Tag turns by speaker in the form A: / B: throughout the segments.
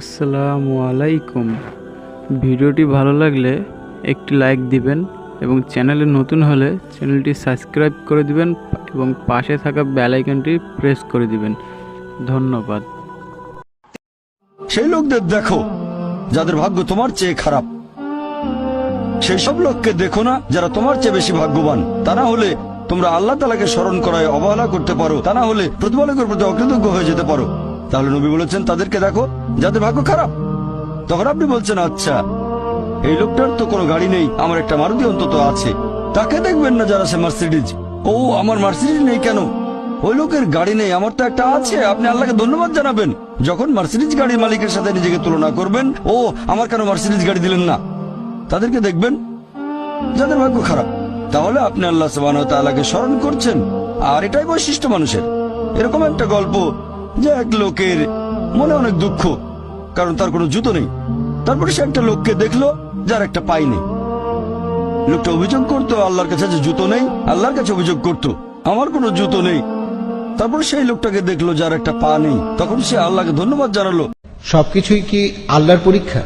A: আসসালামু আলাইকুম। ভিডিওটি ভালো লাগলে একটি লাইক দিবেন এবং চ্যানেলে নতুন হলে চ্যানেলটি সাবস্ক্রাইব করে দিবেন এবং পাশে থাকা বেল আইকনটি প্রেস করে দিবেন। ধন্যবাদ।
B: সেই লোকদের দেখো, যাদের ভাগ্য তোমার চেয়ে খারাপ। সেই সব লোককে দেখো না, যারা তোমার চেয়ে বেশি ভাগ্যবান। তা না হলে তোমরা আল্লাহ তালাকে স্মরণ করায় অবহেলা করতে পারো। তা না হলে প্রতিপালকের প্রতি অকৃতজ্ঞ হয়ে যেতে পারো। তাহলে নবী বলেছেন, তাদেরকে দেখো, যাদের ভাগ্য খারাপ। তখন আপনি বলছেন আচ্ছা এই লোকটার তো কোনো গাড়ি নেই, আমার একটা মারুতি অন্তত আছে। তাকে দেখবেন না যারা সে মার্সিডিজ। ও, আমার মার্সিডিজ নেই কেন? ওই লোকের গাড়ি নেই, আমার তো একটা আছে, আপনি আল্লাহকে ধন্যবাদ জানাবেন। যখন মার্সিডিজ গাড়ির মালিকের সাথে নিজেকে তুলনা করবেন, ও, আমার কেন মার্সিডিজ গাড়ি দিলেন না? তাদেরকে দেখবেন, যাদের ভাগ্য খারাপ। তাহলে আপনি আল্লাহ সুবাহ স্মরণ করছেন, আর এটাই বৈশিষ্ট্য মানুষের। এরকম একটা গল্প যে এক লোকের মনে অনেক দুঃখ কারণ তার কোনো জুতো নেই। তারপরে সে একটা লোককে দেখল যার একটা পাই নেই। লোকটা অভিযোগ করতো আল্লাহর কাছে যে জুতো নেই আল্লাহর কাছে অভিযোগ করতো আমার কোনো জুতো নেই। তারপর সেই লোকটাকে দেখল যার একটা পা নেই। তখন সে আল্লাহকে ধন্যবাদ জানালো।
C: সবকিছুই কি আল্লাহর পরীক্ষা?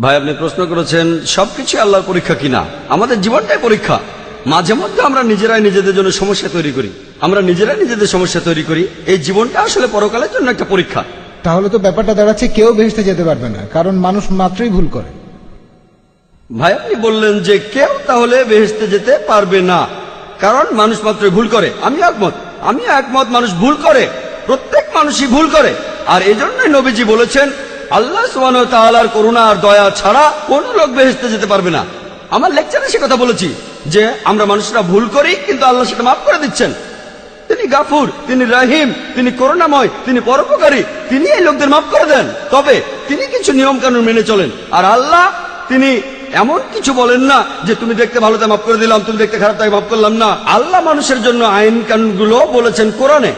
B: ভাই আপনি প্রশ্ন করেছেন সবকিছু আল্লাহর পরীক্ষা কিনা? আমাদের জীবনটাই পরীক্ষা। মাঝে মধ্যে আমরা নিজেরাই নিজেদের জন্য সমস্যা তৈরি করি। আমরা নিজেরাই নিজেদের সমস্যা তৈরি করি। এই জীবনটা আসলে পরকালের জন্য একটা পরীক্ষা।
C: তাহলে তো ব্যাপারটা দাঁড়াচ্ছে কেউ বেহেস্তে যেতে পারবে না কারণ মানুষ মাত্রই ভুল করে।
B: ভাই আপনি বললেন যে কেউ তাহলে বেহেস্তে যেতে পারবে না কারণ মানুষ মাত্রই ভুল করে। আমি একমত আমি একমত মানুষ ভুল করে প্রত্যেক মানুষই ভুল করে। আর এই জন্যই নবীজি বলেছেন আল্লাহ সুবান তাআলার করুণা আর দয়া ছাড়া কোন লোক বেহেস্তে যেতে পারবে না। আমার লেকচারে সে কথা বলেছি যে আমরা মানুষরা ভুল করি কিন্তু আল্লাহ সেটা মাফ করে দিচ্ছেন। গাফুর, তিনি রাহিম, তিনি করুণাময়, তিনি পরোপকারী, তিনি এই লোকদের মাফ করে দেন। তবে তিনি কিছু নিয়ম কানুন মেনে চলেন। আর আল্লাহ, তিনি এমন কিছু বলেন না যে তুমি দেখতে ভালো, তাই মাফ করে দিলাম, তুমি দেখতে খারাপ, তাই মাফ করলাম না। আল্লাহ মানুষের জন্য আইন কানুনগুলো বলেছেন কোরআনে।